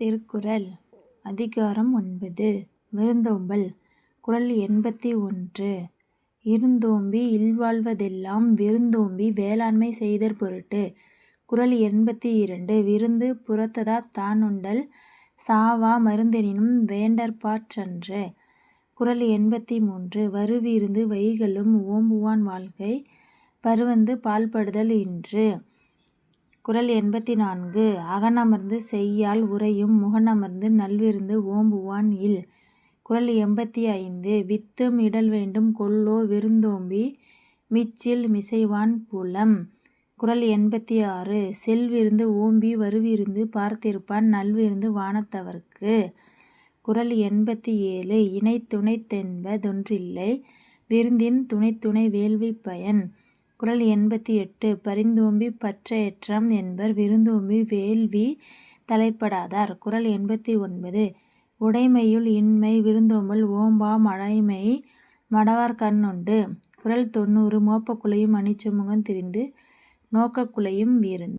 திருக்குறள் அதிகாரம் ஒன்பது. விருந்தோம்பல். குரல் எண்பத்தி ஒன்று. இருந்தோம்பி இல்வாழ்வதெல்லாம் விருந்தோம்பி வேளாண்மை செய்தற் பொருட்டு. குரல் எண்பத்தி இரண்டு. விருந்து புறத்ததா தானுண்டல் சாவா மருந்தெனினும் வேண்டற்பாற்றன்று குரல் எண்பத்தி மூன்று. வருவிருந்து வைகலும் ஓம்புவான் வாழ்க்கை பருவந்து பாழ்படுதல் இன்று. குரல் எண்பத்தி நான்கு அகனமர்ந்து செய்யால் உறையும் முகனமர்ந்து நல்விருந்து ஓம்புவான் இல். குரல் எண்பத்தி ஐந்து வித்தும் இடல் வேண்டும் கொல்லோ விருந்தோம்பி மிச்சில் மிசைவான் புலம். குரல் எண்பத்தி ஆறு செல்விருந்து ஓம்பி வருவிருந்து பார்த்திருப்பான் நல்விருந்து வானத்தவர்க்கு. குரல் எண்பத்தி ஏழு இணை தென்ப தொன்றில்லை விருந்தின் துணைத்துணை வேள்வி பயன். குறள் எண்பத்தி எட்டு பரிந்தோம்பி பற்றையற்றம் என்பர் விருந்தோம்பி வேள்வி தலைப்படாதார். குரல் எண்பத்தி ஒன்பது உடைமையுள் இன்மை விருந்தோம்பல் ஓம்பா மழைமை மடவார் கண்ணுண்டு குரல் தொண்ணூறு மோப்பக்குலையும் குழையும் திரிந்து நோக்கக்குலையும் வீருந்து